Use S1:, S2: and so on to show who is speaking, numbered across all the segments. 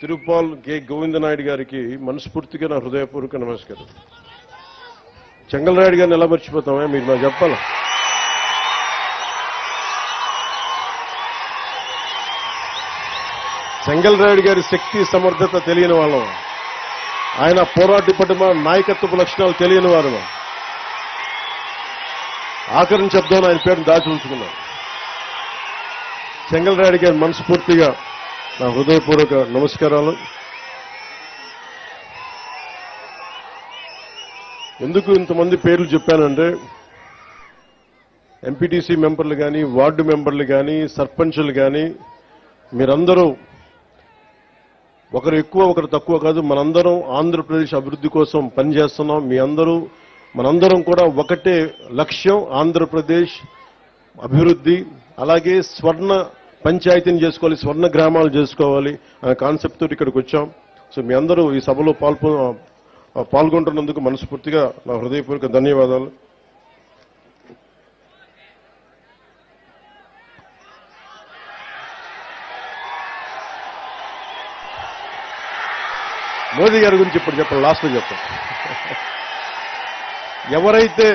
S1: Tirupal K. గోవిందనాయుడు గారికి మనస్ఫూర్తిగా నా హృదయపూర్వక నమస్కారం. చెంగలరాయుడు గారిని ఎలా మర్చిపోతామే? మీరు నాకు చెప్పాలా? చెంగలరాయుడు గారి శక్తి సమర్థత తెలియని వాళ్ళం. ఆయన పోరాట పటిమ నాయకత్వపు లక్షణాలు తెలియని వారు. ఆఖరిని చెప్దాం ఆయన పేరును దాచి ఉంచుకున్నాం. చెంగలరాయుడు గారి మనస్ఫూర్తిగా నా హృదయపూర్వక నమస్కారాలు. ఎందుకు ఇంతమంది పేర్లు చెప్పానంటే ఎంపీటీసీ మెంబర్లు కానీ వార్డు మెంబర్లు కానీ సర్పంచులు కానీ మీరందరూ ఒకరు ఎక్కువ ఒకరు తక్కువ కాదు మనందరం ఆంధ్రప్రదేశ్ అభివృద్ధి కోసం పనిచేస్తున్నాం. మీ అందరూ మనందరం కూడా ఒకటే లక్ష్యం ఆంధ్రప్రదేశ్ అభివృద్ధి అలాగే స్వర్ణ పంచాయతీని చేసుకోవాలి స్వర్ణ గ్రామాలు చేసుకోవాలి అనే కాన్సెప్ట్ తోటి ఇక్కడికి వచ్చాం. సో మీ అందరూ ఈ సభలో పాల్పొ పాల్గొంటున్నందుకు మనస్ఫూర్తిగా నా హృదయపూర్వక ధన్యవాదాలు. మోదీ గారి గురించి ఇప్పుడు చెప్పండి లాస్ట్లో చెప్పండి ఎవరైతే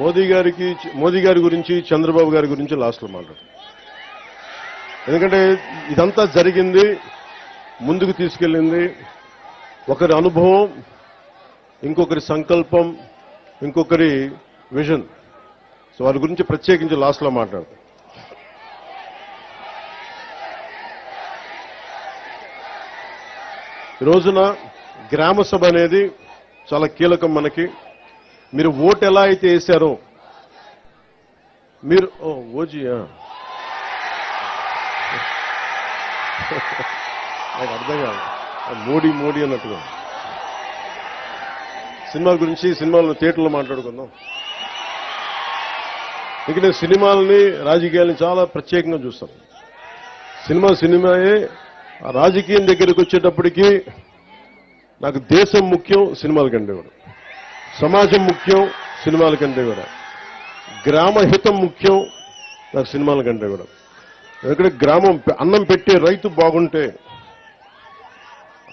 S1: మోదీ గారికి మోదీ గారి గురించి చంద్రబాబు గారి గురించి లాస్ట్లో మాట్లాడు ఎందుకంటే ఇదంతా జరిగింది ముందుకు తీసుకెళ్ళింది. ఒకరి అనుభవం ఇంకొకరి సంకల్పం ఇంకొకరి విజన్. సో వారి గురించి ప్రత్యేకించి లాస్ట్లో మాట్లాడతాం. ఈ రోజున గ్రామ సభ అనేది చాలా కీలకం మనకి. మీరు ఓటు ఎలా అయితే వేశారో మీరు ఓ నాకు అర్థం కాదు. మోడీ మోడీ అన్నట్టుగా. సినిమా గురించి సినిమాలను థియేటర్లో మాట్లాడుకుందాం. ఇంక నేను సినిమాలని రాజకీయాలని చాలా ప్రత్యేకంగా చూస్తాను సినిమా సినిమాయే ఆ రాజకీయం దగ్గరికి వచ్చేటప్పటికి నాకు దేశం ముఖ్యం సినిమాల కంటే సమాజం ముఖ్యం సినిమాల కంటే కూడా. గ్రామహితం ముఖ్యం నాకు సినిమాల కంటే కూడా. ఎందుకంటే గ్రామం అన్నం పెట్టే రైతు బాగుంటే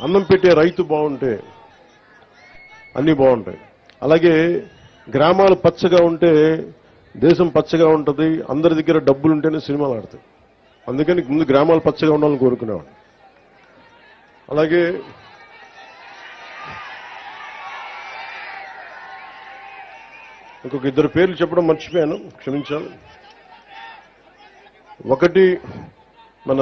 S1: అన్నం పెట్టే రైతు బాగుంటే అన్నీ బాగుంటాయి. అలాగే గ్రామాలు పచ్చగా ఉంటే దేశం పచ్చగా ఉంటుంది అందరి దగ్గర డబ్బులు ఉంటేనే సినిమాలు ఆడతాయి. అందుకని ముందు గ్రామాలు పచ్చగా ఉండాలని కోరుకునేవాడు అలాగే ఇంకొక ఇద్దరు పేర్లు చెప్పడం మర్చిపోయాను క్షమించాలి. ఒకటి మన